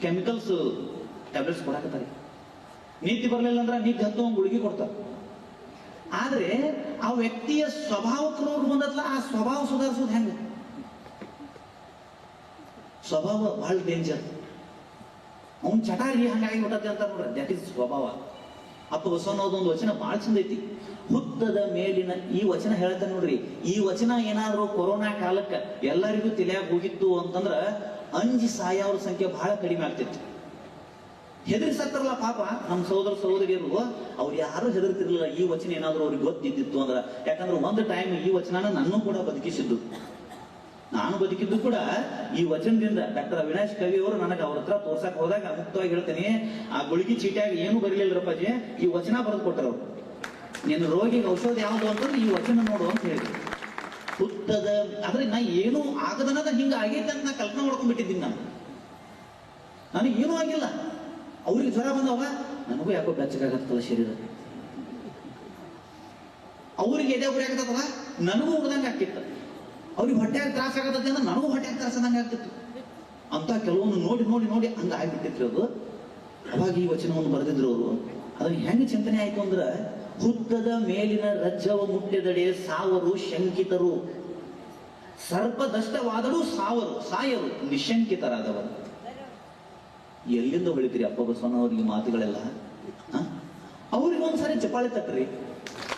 ಕೆಮಿಕಲ್ಸ್ ಟ್ಯಾಬ್ಲೆಟ್ಸ್ ಕೊಡಕತ್ತಾರೆ. ನೀತಿ ಬರಲಿಲ್ಲ ಅಂದ್ರೆ ನಿದ್ದೆ ಹತ್ತು ಗುಳಿಗೆ ಕೊಡ್ತಾರೆ. ಆದ್ರೆ ಆ ವ್ಯಕ್ತಿಯ ಸ್ವಭಾವಕ್ಕೆ ರೋಗ ಬಂದತ್ಲ, ಆ ಸ್ವಭಾವ ಸುಧಾರಿಸೋದು ಹೆಂಗ? ಸ್ವಭಾವ ಬಹಳ ಡೇಂಜರ್ ಅವನ್ ಚಟಾರಿ ಹಂಗಾಗಿ ಬಿಟ್ಟತೆ ಅಂತ ನೋಡ್ರಿ. ದಟ್ ಇಸ್ ಸ್ವಭಾವ. ಅಪ್ಪ ಒಂದು ವಚನ ಬಹಳ ಚಂದ ಐತಿ. ಹುತ್ತದ ಮೇಲಿನ ಈ ವಚನ ಹೇಳ್ತಾನೆ ನೋಡ್ರಿ. ಈ ವಚನ ಏನಾದ್ರು ಕೊರೋನಾ ಕಾಲಕ್ಕ ಎಲ್ಲರಿಗೂ ತಿಳಿಯಾಗ ಹೋಗಿತ್ತು ಅಂತಂದ್ರ ಅಂಜಿ ಸಾಯವ್ರ ಸಂಖ್ಯೆ ಬಹಳ ಕಡಿಮೆ ಆಗ್ತಿತ್ತು ಹೆದರಿ ಸತ್ತಾರಲ್ಲ ಪಾಪ ನಮ್ಮ ಸಹೋದರ ಸಹೋದರಿಯರು. ಅವ್ರು ಯಾರು ಹೆದರ್ತಿರ್ಲಿಲ್ಲ ಈ ವಚನ ಏನಾದ್ರು ಅವ್ರಿಗೆ ಗೊತ್ತಿದ್ದಿತ್ತು ಅಂದ್ರ. ಯಾಕಂದ್ರೆ ಒಂದು ಟೈಮ್ ಈ ವಚನನ ನನ್ನೂ ಕೂಡ ಬದುಕಿಸಿದ್ದು. ನಾನು ಬದುಕಿದ್ದು ಕೂಡ ಈ ವಚನದಿಂದ. ಡಾಕ್ಟರ್ ಅವಿನಾಶ್ ಕವಿ ಅವರು ನನಗೆ ಅವ್ರ ಹತ್ರ ತೋರ್ಸಕ್ ಹೋದಾಗ ಮುಕ್ತವಾಗಿ ಹೇಳ್ತೀನಿ. ಆ ಗುಳಿಗೆ ಚೀಟಿಯಾಗಿ ಏನು ಬರಲಿಲ್ಲರಪ್ಪಾಜಿ ಈ ವಚನ ಬರೆದು ಕೊಟ್ಟರು ಅವರು. ನಿನ್ನ ರೋಗಿಗೆ ಔಷಧ ಯಾವುದು ಅಂತಂದ್ರೆ ಈ ವಚನ ನೋಡು ಅಂತ ಹೇಳಿ ಹುತ್ತದ, ಆದ್ರೆ ನಾ ಏನು ಆಗದನದ ಹಿಂಗ ಆಗೈತೆ ಅಂತ ನಾ ಕಲ್ಪನೆ ಮಾಡ್ಕೊಂಡ್ಬಿಟ್ಟಿದ್ದೀನಿ ನಾನು. ನನಗೆ ಏನೂ ಆಗಿಲ್ಲ. ಅವ್ರಿಗೆ ಜ್ವರ ಬಂದವ. ನನಗೂ ಯಾಕೋ ಬೆಚ್ಚಗಾಗತ್ತಲ್ಲ ಶರೀರ. ಅವ್ರಿಗೆ ಎದೆ ಉರಿ ನನಗೂ ಉಡ್ದಂಗೆ ಆಗ್ತಿತ್ತು. ಅವ್ರಿಗೆ ಹೊಟ್ಟೆಯಾಗ ತ್ರಾಸ ಆಗತ್ತೆ ಅಂದ್ರೆ ನನಗೂ ಹೊಟ್ಟೆಯಾಗ ತ್ರಾಸದಂಗೆ ಆಗ್ತಿತ್ತು. ಅಂತ ಕೆಲವೊಂದು ನೋಡಿ ನೋಡಿ ನೋಡಿ ಹಂಗ ಆಗ್ಬಿಟ್ಟಿತ್ತು ಅದು. ಅವಾಗ ಈ ವಚನವನ್ನು ಬರೆದಿದ್ರು ಅವರು. ಅದಕ್ಕೆ ಹೆಂಗೆ ಚಿಂತನೆ ಆಯ್ತು ಅಂದ್ರ ಹುತ್ತದ ಮೇಲಿನ ರಜ್ಜವ ಮುಟ್ಟಿದಡೆ ಸಾವರು ಶಂಕಿತರು. ಸರ್ಪದಷ್ಟವಾದರೂ ಸಾವರು, ಸಾಯರು, ನಿಶಂಕಿತರಾದವರು. ಎಲ್ಲಿಂದ ಹೊಳಿತೀರಿ ಅಪ್ಪ ಬಸವನವರಿಗೆ ಮಾತುಗಳೆಲ್ಲ? ಹ? ಅವ್ರಿಗೆ ಒಂದ್ಸಾರಿ ಚಪಾಳಿ ತಟ್ರಿ.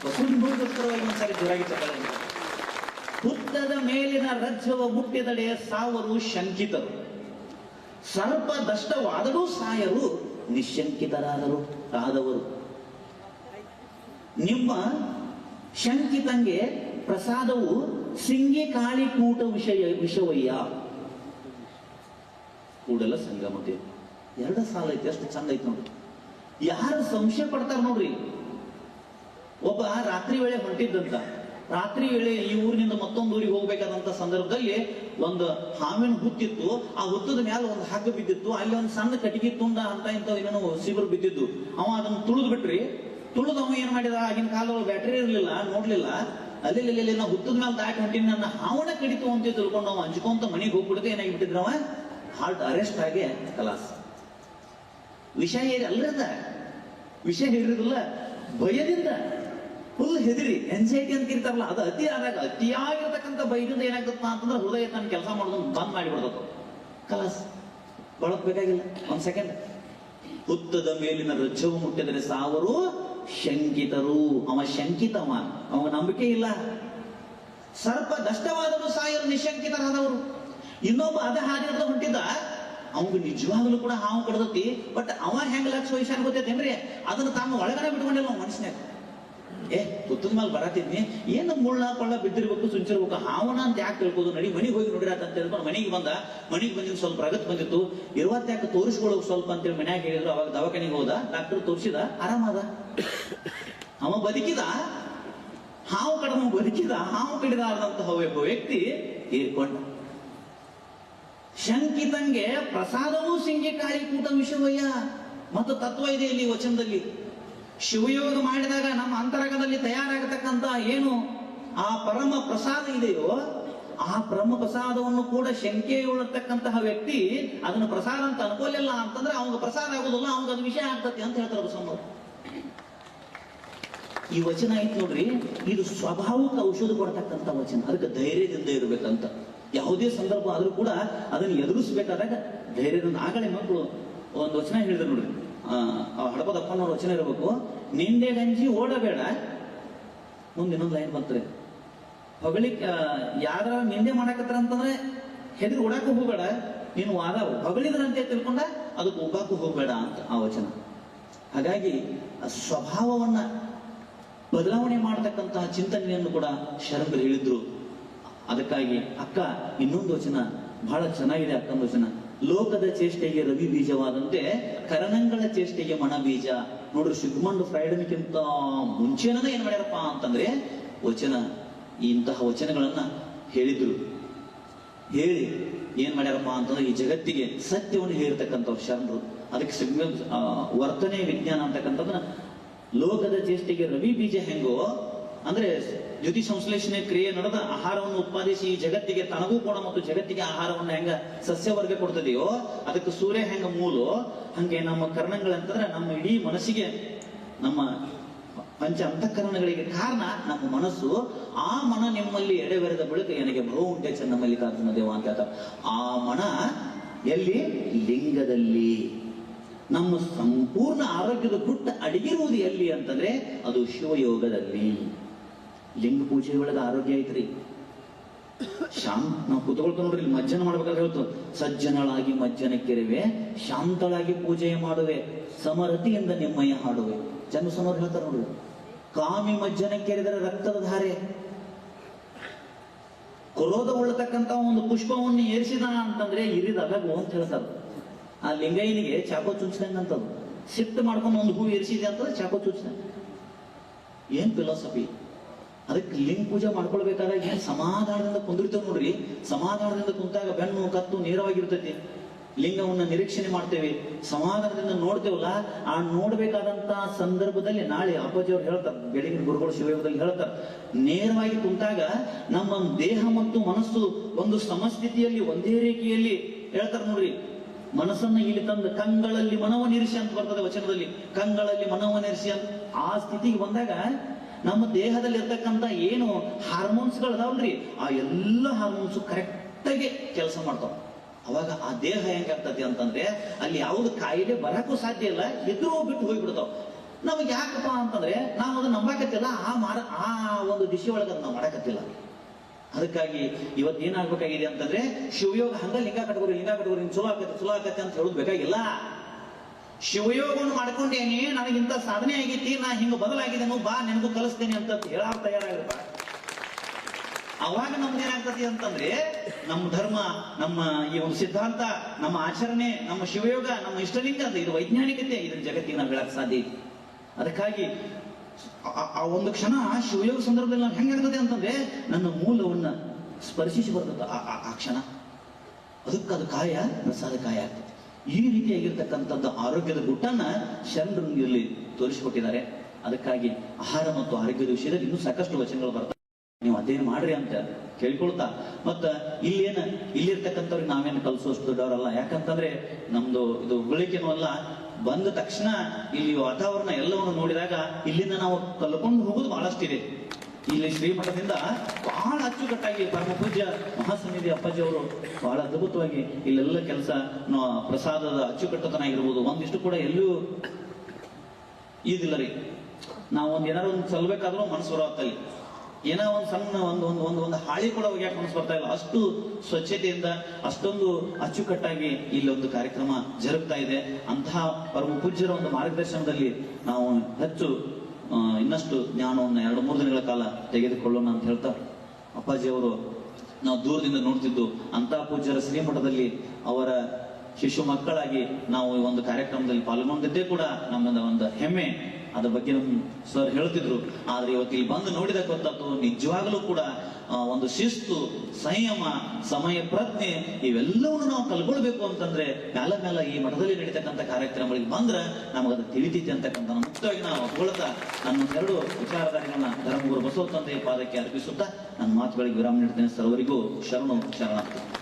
ಬಸವನ ಒಂದ್ಸಾರಿ ಜೋರಾಗಿ ಚಪಾಳಿ. ಹುತ್ತದ ಮೇಲಿನ ರಜ್ಜವ ಮುಟ್ಟಿದಡೆ ಸಾವರು ಶಂಕಿತರು. ಸರ್ಪ ದಷ್ಟವಾದರೂ ಸಾಯರು ನಿಶಂಕಿತರಾದರು ಆದವರು. ನಿಮ್ಮ ಶಂಕಿತಂಗೆ ಪ್ರಸಾದವು ಸಿಂಗಿ ಕಾಳಿ ಕೂಟ ವಿಷಯ, ವಿಷವಯ್ಯ. ಕೂಡಲ ಸಂಗಮತೆ ಎರಡು ಸಾಲ ಐತಿ ಎಷ್ಟು ಚಂದ ಐತಿ ನೋಡ್ರಿ ಯಾರು ಸಂಶಯ ಪಡ್ತಾರ ನೋಡ್ರಿ. ಒಬ್ಬ ರಾತ್ರಿ ವೇಳೆ ಹೊಂಟಿದ್ದಂತ. ರಾತ್ರಿ ವೇಳೆ ಈ ಮತ್ತೊಂದು ಊರಿಗೆ ಹೋಗ್ಬೇಕಾದಂತ ಸಂದರ್ಭದಲ್ಲಿ ಒಂದು ಹಾವಿನ ಹುತ್ತಿತ್ತು. ಆ ಹುತ್ತದ ಮೇಲೆ ಒಂದು ಹಗ್ಗ ಬಿದ್ದಿತ್ತು. ಅಲ್ಲಿ ಒಂದು ಸಣ್ಣ ಕಟ್ಟಿಗೆ ತುಂಡ ಅಂತ ಇಂಥ ಏನೋ ಸಿಬರು ಬಿದ್ದಿದ್ದು. ಅವ ಅದನ್ನ ತುಳಿದು ಬಿಟ್ರಿ. ತುಳಿದು ಅವ ಏನ್ ಮಾಡಿದ? ಆಗಿನ ಕಾಲದೊಳಗೆ ಬ್ಯಾಟ್ರಿ ಇರಲಿಲ್ಲ, ನೋಡ್ಲಿಲ್ಲ. ಅಲ್ಲಿ ಇಲ್ಲಿ ನಾ ಹುತ್ತದ ಮೇಲೆ ದಾಟಿ ಹೊಂಟಿನಿ. ನನ್ನ ಹಾವನ ಕಡಿತು ಅಂತ ತಿಳ್ಕೊಂಡು ಅವ ಹಂಚ್ಕೊಂತ ಮನೆಗೆ ಏನಾಗಿ ಬಿಟ್ಟಿದ್ರವ ಹಾರ್ಟ್ ಅರೆಸ್ಟ್ ಆಗಿ ಕಲಾಸ್. ವಿಷಯ ಏರಿ ಅಲ್ಲದ ವಿಷಯ ಹೇರಿರಲಿಲ್ಲ ಭಯದಿಂದ. ಫುಲ್ ಹೆದರಿ ಎನ್ಸೈಟಿ ಅಂತ ಇರ್ತಾರಲ್ಲ, ಅದು ಅತಿ ಆದಾಗ ಅತಿಯಾಗಿರ್ತಕ್ಕಂಥ ಭಯದಿಂದ ಏನಾಗುತ್ತ ಅಂತಂದ್ರೆ ಹೃದಯ ತನ್ನ ಕೆಲಸ ಮಾಡೋದನ್ನು ಬಂದ್ ಮಾಡಿಬಿಡ್ತದೆ ಕಲಾಸ್ ಬಳಕ್ ಬೇಕಾಗಿಲ್ಲ, ಒಂದ್ ಸೆಕೆಂಡ್ ಹುತ್ತದ ಮೇಲಿನ ರಜ್ಜವು ಮುಟ್ಟಿದರೆ ಸಾವರು ಶಂಕಿತರು. ಅವ ಶಂಕಿತವ, ಅವ ನಂಬಿಕೆ ಇಲ್ಲ. ಸರ್ಪ ದಷ್ಟವಾದರೂ ಸಾಯರು ನಿಶಂಕಿತರಾದವರು. ಇನ್ನೊಬ್ಬ ಅದ ಹಾದಿರ್ತ ಹೊಂಟಿದ್ದ, ಅವ್ಗ ನಿಜವಾಗ್ಲೂ ಕೂಡ ಹಾವು ಕಡ್ದತಿ ಬಟ್ ಅವ ಹೆಂಗ್ ಲಕ್ಷ ವಯಸ್ಸಾನ ಗೊತ್ತೈತೇನ್ರಿ ಅದನ್ನ ತಾನು ಒಳಗಡೆ ಬಿಟ್ಕೊಂಡಿಲ್ಲ ಮನಸ್ಸಿನಾಗ ಏ ತುತ್ತದ ಮೇಲೆ ಬರತಿದ್ನಿ ಏನು ಮುಳ್ಳ ಕೊಳ್ಳ ಬಿದ್ದಿರ್ಬೇಕು, ಸುಂಚಿರ್ಬೇಕು, ಹಾವನ ಅಂತ ಯಾಕೆ ತಿಳ್ಕೊದು? ನಡಿ, ಮನೆಗೆ ಹೋಗಿ ನೋಡಿರತ್ತ ಅಂತ ಹೇಳ್ಕೊಂಡು ಮನೆಗೆ ಬಂದ. ಮನೆಗೆ ಬಂದಿದ್ದು ಸ್ವಲ್ಪ ಪ್ರಗತಿ ಬಂದಿತ್ತು. ಇರುವತ್ತಾಕ ತೋರಿಸ್ಕೊಳ್ಳೋಕೆ ಸ್ವಲ್ಪ ಅಂತೇಳಿ ಮನ್ಯಾಗ ಹೇಳಿದ್ರು. ಅವಾಗ ದವಾಖಾನೆಗೆ ಹೋದ. ಡಾಕ್ಟರ್ ತೋರಿಸಿದ. ಆರಾಮದ ಅವ ಬದುಕಿದ. ಹಾವು ಕಡಮ ಬದುಕಿದ. ಹಾವು ಕಡಿದಾರದಂತಹ ಒಬ್ಬ ವ್ಯಕ್ತಿ ತೀರ್ಕೊಂಡ. ಶಂಕಿತಂಗೆ ಪ್ರಸಾದವೂ ಸಿಂಗಿ ಕಾಳಿ ಕೂಟ ವಿಷವಯ್ಯ ಮತ್ತು ತತ್ವ ಇದೆ ಇಲ್ಲಿ ವಚನದಲ್ಲಿ. ಶಿವಯೋಗ ಮಾಡಿದಾಗ ನಮ್ಮ ಅಂತರಂಗದಲ್ಲಿ ತಯಾರಾಗತಕ್ಕಂತ ಏನು ಆ ಪರಮ ಪ್ರಸಾದ ಇದೆಯೋ, ಆ ಪರಮ ಪ್ರಸಾದವನ್ನು ಕೂಡ ಶಂಕೆಯುಳ್ಳತಕ್ಕಂತಹ ವ್ಯಕ್ತಿ ಅದನ್ನು ಪ್ರಸಾದ ಅಂತ ಅನ್ಕೋಲಿಲ್ಲ ಅಂತಂದ್ರೆ ಅವನಿಗೆ ಪ್ರಸಾದ ಆಗೋದಿಲ್ಲ ಅವನಿಗೆ ಅದು ವಿಷಯ ಆಗ್ತತಿ ಅಂತ ಹೇಳ್ತಾರೆ ಬಸವಣ್ಣವ್ರು ಈ ವಚನ ಆಯ್ತು ನೋಡ್ರಿ, ಇದು ಸ್ವಭಾವಕ್ಕೆ ಔಷಧ ಕೊಡ್ತಕ್ಕಂಥ ವಚನ, ಅದಕ್ಕೆ ಧೈರ್ಯದಿಂದ ಇರಬೇಕಂತ. ಯಾವುದೇ ಸಂದರ್ಭ ಆದರೂ ಕೂಡ ಅದನ್ನು ಎದುರಿಸ್ಬೇಕಾದಾಗ ಧೈರ್ಯದಿಂದ, ಆಗಲೇ ಮಕ್ಕಳು ಒಂದು ವಚನ ಹೇಳಿದ್ರು ನೋಡ್ರಿ. ಆ ಹಡಪದಪ್ಪನವ್ರ ವಚನ ಇರಬೇಕು. ನಿಂದೆ ಗಂಜಿ ಓಡಬೇಡ. ಮುಂದೆ ಇನ್ನೊಂದು ಲೈನ್ ಬಂತ್ರಿ ಹೊಗಳಿಕ್ ಆ, ಯಾರ ನಿಂದೆ ಮಾಡಕತ್ತಾರ ಅಂತಂದ್ರೆ ಹೆದರಿ ಓಡಾಕ ಹೋಗ್ಬೇಡ. ನೀನು ವಾದ ಹೊಗಳಿದ್ರಂತೆ ತಿಳ್ಕೊಂಡ ಅದಕ್ಕೆ ಹೋಗಾಕು ಹೋಗ್ಬೇಡ ಅಂತ ಆ ವಚನ. ಹಾಗಾಗಿ ಸ್ವಭಾವವನ್ನ ಬದಲಾವಣೆ ಮಾಡತಕ್ಕಂತಹ ಚಿಂತನೆಯನ್ನು ಕೂಡ ಶರಣರು ಹೇಳಿದ್ರು. ಅದಕ್ಕಾಗಿ ಅಕ್ಕ ಇನ್ನೊಂದು ವಚನ ಬಹಳ ಚೆನ್ನಾಗಿದೆ ಅಕ್ಕನ ವಚನ. ಲೋಕದ ಚೇಷ್ಟೆಗೆ ರವಿ ಬೀಜವಾದಂತೆ ಕರಣಂಗಳ ಚೇಷ್ಟೆಗೆ ಮಣ ಬೀಜ. ನೋಡ್ರಿ ಸಿಗ್ಮಂಡ್ ಫ್ರೈಡನ್ಕಿಂತ ಮುಂಚೆನೇ ಏನ್ ಮಾಡ್ಯಾರಪ್ಪ ಅಂತಂದ್ರೆ ವಚನ ಇಂತಹ ವಚನಗಳನ್ನ ಹೇಳಿದ್ರು. ಹೇಳಿ ಏನ್ ಮಾಡ್ಯಾರಪ್ಪ ಅಂತಂದ್ರೆ ಈ ಜಗತ್ತಿಗೆ ಸತ್ಯವನ್ನು ಹೇಳಿರ್ತಕ್ಕಂಥವ್ರು ಶರಣರು. ಅದಕ್ಕೆ ಸಿಗ್ಮ ವರ್ತನೆ ವಿಜ್ಞಾನ ಅಂತಕ್ಕಂಥದ್ದನ್ನ ಲೋಕದ ಚೇಷ್ಟೆಗೆ ರವಿ ಬೀಜ ಹೆಂಗೋ ಅಂದ್ರೆ ದ್ಯುತಿ ಸಂಶ್ಲೇಷಣೆ ಕ್ರಿಯೆ ನಡೆದ ಆಹಾರವನ್ನು ಉತ್ಪಾದಿಸಿ ಜಗತ್ತಿಗೆ ತನಗೂ ಕೂಡ ಮತ್ತು ಜಗತ್ತಿಗೆ ಆಹಾರವನ್ನು ಹೆಂಗ ಸಸ್ಯವರ್ಗ ಕೊಡ್ತದೆಯೋ, ಅದಕ್ಕೆ ಸೂರ್ಯ ಹೆಂಗ ಮೂಲು, ಹಂಗೆ ನಮ್ಮ ಕರ್ಣಗಳಂತಂದ್ರೆ ನಮ್ಮ ಇಡೀ ಮನಸ್ಸಿಗೆ ನಮ್ಮ ಪಂಚ ಅಂತಃಕರಣಗಳಿಗೆ ಕಾರಣ ನಮ್ಮ ಮನಸ್ಸು, ಆ ಮನ ನಿಮ್ಮಲ್ಲಿ ಎಡೆಬೆರೆದ ಬಳಿಕ ನನಗೆ ಬಹು ಉಂಟೆ ಚೆನ್ನ ಮಲ್ಲಿಕಾರ್ಜುನ ದೇವ ಅಂತ ಹೇಳ್ತಾರೆ. ಆ ಮನ ಎಲ್ಲಿ? ಲಿಂಗದಲ್ಲಿ. ನಮ್ಮ ಸಂಪೂರ್ಣ ಆರೋಗ್ಯದ ಗುಟ್ಟ ಅಡಗಿರುವುದು ಎಲ್ಲಿ ಅಂತಂದ್ರೆ ಅದು ಶಿವಯೋಗದಲ್ಲಿ. ಲಿಂಗ ಪೂಜೆ ಒಳಗೆ ಆರೋಗ್ಯ ಐತ್ರಿ. ಶಾಂತ ನಾವು ಕುತ್ಕೊಳ್ತಾ ನೋಡ್ರಿ ಇಲ್ಲಿ ಮಜ್ಜನ ಮಾಡ್ಬೇಕಾದ್ರೆ ಹೇಳ್ತು ಸಜ್ಜನಳಾಗಿ ಮಜ್ಜನ ಕೆರೆವೆ, ಶಾಂತಳಾಗಿ ಪೂಜೆ ಮಾಡುವೆ, ಸಮರತಿಯಿಂದ ನಿಮ್ಮಯ್ಯ ಹಾಡುವೆ. ಜನ್ಮಸನವ್ರು ಹೇಳ್ತಾರೆ ನೋಡ್ರಿ. ಕಾಮಿ ಮಜ್ಜನ ಕೆರೆದರೆ ರಕ್ತದ ಧಾರೆ. ಕ್ರೋಧ ಉಳ್ಳತಕ್ಕಂತ ಒಂದು ಪುಷ್ಪವನ್ನು ಏರಿಸಿದ ಅಂತಂದ್ರೆ ಇರಿದಾಗ ಅಂತ ಹೇಳ್ತಾರೆ. ಆ ಲಿಂಗಯ್ಯನಿಗೆ ಚಾಕೋ ಚುಚ್ಚಿದಂಗಂತದ್ದು ಸಿಟ್ಟು ಮಾಡ್ಕೊಂಡು ಒಂದು ಹೂ ಏರಿಸಿದೆ ಅಂತಂದ್ರೆ ಚಾಕೋ ಚುಚ್ಚಿದಂಗ ಏನ್ ಫಿಲಾಸಫಿ ಅದಕ್ಕೆ ಲಿಂಗ ಪೂಜೆ ಮಾಡ್ಕೊಳ್ಬೇಕಾದ್ರೆ ಏನ್ ಸಮಾಧಾನದಿಂದ ಕುಂದಿರ್ತೇವೆ ನೋಡ್ರಿ. ಸಮಾಧಾನದಿಂದ ಕುಂತಾಗ ಬೆನ್ನು, ಕತ್ತು ನೇರವಾಗಿರ್ತೈತಿ. ಲಿಂಗವನ್ನ ನಿರೀಕ್ಷಣೆ ಮಾಡ್ತೇವೆ. ಸಮಾಧಾನದಿಂದ ನೋಡ್ತೇವಲ್ಲ, ಆ ನೋಡ್ಬೇಕಾದಂತ ಸಂದರ್ಭದಲ್ಲಿ ನಾಳೆ ಅಪ್ಪಾಜಿ ಅವ್ರು ಹೇಳ್ತಾರೆ, ಬೆಳಗಿನ ಗುರುಗಳು ಶಿವಯೋಗದಲ್ಲಿ ಹೇಳ್ತಾರೆ, ನೇರವಾಗಿ ಕುಂತಾಗ ನಮ್ಮ ದೇಹ ಮತ್ತು ಮನಸ್ಸು ಒಂದು ಸಮಸ್ಥಿತಿಯಲ್ಲಿ, ಒಂದೇ ರೀತಿಯಲ್ಲಿ ಹೇಳ್ತಾರೆ ನೋಡ್ರಿ. ಮನಸ್ಸನ್ನ ಇಲ್ಲಿ ತಂದು ಕಂಗಳಲ್ಲಿ ಮನವ ಮನವನಿರಿಸಿ ಅಂತ ಬರ್ತದೆ ವಚನದಲ್ಲಿ. ಕಂಗಳಲ್ಲಿ ಮನವನಿರಿಸಿ ಅಂತ ಆ ಸ್ಥಿತಿಗೆ ಬಂದಾಗ ನಮ್ಮ ದೇಹದಲ್ಲಿ ಇರ್ತಕ್ಕಂಥ ಏನು ಹಾರ್ಮೋನ್ಸ್ಗಳು ಅದಾವಲ್ರಿ ಆ ಎಲ್ಲ ಹಾರ್ಮೋನ್ಸ್ ಕರೆಕ್ಟಾಗಿ ಕೆಲಸ ಮಾಡ್ತಾವೆ. ಅವಾಗ ಆ ದೇಹ ಹೆಂಗಾಗ್ತತಿ ಅಂತಂದ್ರೆ, ಅಲ್ಲಿ ಯಾವುದು ಕಾಯಿಲೆ ಬರಕ್ಕೂ ಸಾಧ್ಯ ಇಲ್ಲ ಎದುರು ಬಿಟ್ಟು ಹೋಗ್ಬಿಡ್ತಾವ. ನಮಗೆ ಯಾಕಪ್ಪ ಅಂತಂದ್ರೆ, ನಾವು ಅದನ್ನ ನಂಬಕತ್ತಿಲ್ಲ, ಆ ಮಾರ, ಆ ಒಂದು ದಿಶೆ ಒಳಗೆ ಅದನ್ನ ಮಾಡಕತ್ತಿಲ್ಲ. ಅದಕ್ಕಾಗಿ ಇವತ್ತು ಏನಾಗ್ಬೇಕಾಗಿದೆ ಅಂತಂದ್ರೆ, ಶಿವಯೋಗ ಹಂಗ ಲಿಂಗ ಕಟ್ಕೋರಿ ಲಿಂಗ ಕಟ್ಕೋರಿ ಚಲೋ ಆಕತ್ತೆ ಚಲೋ ಆಕತ್ತೆ ಅಂತ ಹೇಳೋದು ಬೇಕಾಗಿಲ್ಲ. ಶಿವಯೋಗವನ್ನು ಮಾಡ್ಕೊಂಡೇನಿ, ನನಗಿಂತ ಸಾಧನೆ ಆಗೈತಿ, ನಾ ಹಿಂಗ ಬದಲಾಗಿದ್ದೇನು ಬಾ, ನಿನಗೂ ಕಲಿಸ್ತೇನೆ ಅಂತ ಹೇಳಾರ ತಯಾರಾಗಿರ್ಬ ಅವಾಗ ನಮ್ದು ಏನಾಗ್ತತಿ ಅಂತಂದ್ರೆ, ನಮ್ಮ ಧರ್ಮ, ನಮ್ಮ ಈ ಒಂದು ಸಿದ್ಧಾಂತ, ನಮ್ಮ ಆಚರಣೆ, ನಮ್ಮ ಶಿವಯೋಗ, ನಮ್ಮ ಇಷ್ಟಲಿಂಗ ಅಂತ ಇದು ವೈಜ್ಞಾನಿಕತೆ, ಇದನ್ನ ಜಗತ್ತಿಗೆ ನಾವು ಹೇಳಕ್ ಸಾಧ್ಯ ಐತಿ. ಅದಕ್ಕಾಗಿ ಆ- ಆ ಒಂದು ಕ್ಷಣ ಶಿವಯೋಗ ಸಂದರ್ಭದಲ್ಲಿ ನಾವು ಹೆಂಗಾಗ್ತದೆ ಅಂತಂದ್ರೆ, ನನ್ನ ಮೂಲವನ್ನ ಸ್ಪರ್ಶಿಸಿ ಬರ್ತದ ಆ- ಆ- ಆ ಕ್ಷಣ. ಅದಕ್ಕೆ ಅದು ಕಾಯ, ಪ್ರಸಾದ ಕಾಯ ಆಗ್ತದೆ. ಈ ರೀತಿಯಾಗಿರ್ತಕ್ಕಂಥದ್ದು ಆರೋಗ್ಯದ ಗುಟ್ಟನ್ನ ಶರಣರು ಇಲ್ಲಿ ತೋರಿಸಿಕೊಟ್ಟಿದ್ದಾರೆ. ಅದಕ್ಕಾಗಿ ಆಹಾರ ಮತ್ತು ಆರೋಗ್ಯದ ವಿಷಯದಲ್ಲಿ ಇನ್ನೂ ಸಾಕಷ್ಟು ವಚನಗಳು ಬರ್ತವೆ ನೀವು ಅಧ್ಯಯನ ಮಾಡ್ರಿ ಅಂತ ಕೇಳ್ಕೊಳ್ತಾ. ಮತ್ತ ಇಲ್ಲೇನ, ಇಲ್ಲಿರ್ತಕ್ಕಂಥವ್ರಿಗೆ ನಾವೇನು ಕಲಿಸೋಷ್ಟು ದೊಡ್ಡವರಲ್ಲ. ಯಾಕಂತಂದ್ರೆ ನಮ್ದು ಇದು ಉಳಿಕೆನೂ ಅಲ್ಲ. ಬಂದ ತಕ್ಷಣ ಇಲ್ಲಿ ವಾತಾವರಣ ಎಲ್ಲವನ್ನು ನೋಡಿದಾಗ ಇಲ್ಲಿಂದ ನಾವು ಕಲ್ಕೊಂಡು ಹೋಗೋದು ಬಹಳಷ್ಟಿದೆ. ಇಲ್ಲಿ ಶ್ರೀಮಠದಿಂದ ಬಹಳ ಅಚ್ಚುಕಟ್ಟಾಗಿ ಪರಮ ಪೂಜ್ಯ ಮಹಾಸನ್ನಿಧಿ ಅಪ್ಪಾಜಿ ಅವರು ಬಹಳ ಅದ್ಭುತವಾಗಿ ಇಲ್ಲೆಲ್ಲ ಕೆಲಸ ಪ್ರಸಾದದ ಅಚ್ಚುಕಟ್ಟತನ ಆಗಿರ್ಬೋದು, ಒಂದಿಷ್ಟು ಕೂಡ ಎಲ್ಲೂ ಇದಿಲ್ಲ ರೀ. ನಾವು ಒಂದ್ ಏನಾರು ಒಂದು ಸಲ್ಬೇಕಾದ್ರೂ ಮನಸ್ಸು ಬರೋತ್ತಲ್ಲಿ ಏನೋ ಒಂದು ಸಣ್ಣ ಒಂದು ಒಂದು ಒಂದು ಒಂದು ಹಾಳಿ ಕೂಡ ಹೋಗ್ಯಾಕ ಮನಸ್ಸು ಬರ್ತಾ ಇಲ್ಲ. ಅಷ್ಟು ಸ್ವಚ್ಛತೆಯಿಂದ, ಅಷ್ಟೊಂದು ಅಚ್ಚುಕಟ್ಟಾಗಿ ಇಲ್ಲಿ ಒಂದು ಕಾರ್ಯಕ್ರಮ ಜರುಗ್ತಾ ಇದೆ. ಅಂತಹ ಪರಮ ಪೂಜ್ಯರ ಒಂದು ಮಾರ್ಗದರ್ಶನದಲ್ಲಿ ನಾವು ಹೆಚ್ಚು ಇನ್ನಷ್ಟು ಜ್ಞಾನವನ್ನು ಎರಡು ಮೂರು ದಿನಗಳ ಕಾಲ ತೆಗೆದುಕೊಳ್ಳೋಣ ಅಂತ ಹೇಳ್ತಾ ಅಪ್ಪಾಜಿ ಅವರು ನಾವು ದೂರದಿಂದ ನೋಡ್ತಿದ್ದು ಅಂತ ಪೂಜ್ಯರ ಶ್ರೀಮಠದಲ್ಲಿ ಅವರ ಶಿಶು ಮಕ್ಕಳಾಗಿ ನಾವು ಈ ಒಂದು ಕಾರ್ಯಕ್ರಮದಲ್ಲಿ ಪಾಲ್ಗೊಂಡಿದ್ದೇ ಕೂಡ ನಮ್ಮದ ಒಂದು ಹೆಮ್ಮೆ ಅದ್ರ ಬಗ್ಗೆ ನಮ್ಮ ಸರ್ ಹೇಳ್ತಿದ್ರು. ಆದ್ರೆ ಇವತ್ತು ಇಲ್ಲಿ ಬಂದು ನೋಡಿದ ಗೊತ್ತಾಯ್ತು ನಿಜವಾಗಲೂ ಕೂಡ ಒಂದು ಶಿಸ್ತು, ಸಂಯಮ, ಸಮಯ, ಪ್ರಜ್ಞೆ ಇವೆಲ್ಲವನ್ನು ನಾವು ಕಲ್ಕೊಳ್ಬೇಕು ಅಂತಂದ್ರೆ ಮ್ಯಾಲ ಮ್ಯಾಲ ಈ ಮಠದಲ್ಲಿ ನಡೀತಕ್ಕಂಥ ಕಾರ್ಯಕ್ರಮಗಳಿಗೆ ಬಂದ್ರೆ ನಮಗದು ತಿಳಿತೈತಿ ಅಂತಕ್ಕಂಥ ಮುಕ್ತವಾಗಿ ನಾವು ಹೊಗಳ್ತಾ ನನ್ನ ಎರಡು ವಿಚಾರಧಾರೆಗಳನ್ನ ಧರ್ಮಗುರು ಬಸವ ತಂದೆಯ ಪಾದಕ್ಕೆ ಅರ್ಪಿಸುತ್ತಾ ನನ್ನ ಮಾತುಗಳಿಗೆ ವಿರಾಮ ನೀಡ್ತೇನೆ ಸರ್ವರಿಗೂ ಶರಣು ಶರಣಾರ್ಥಿ.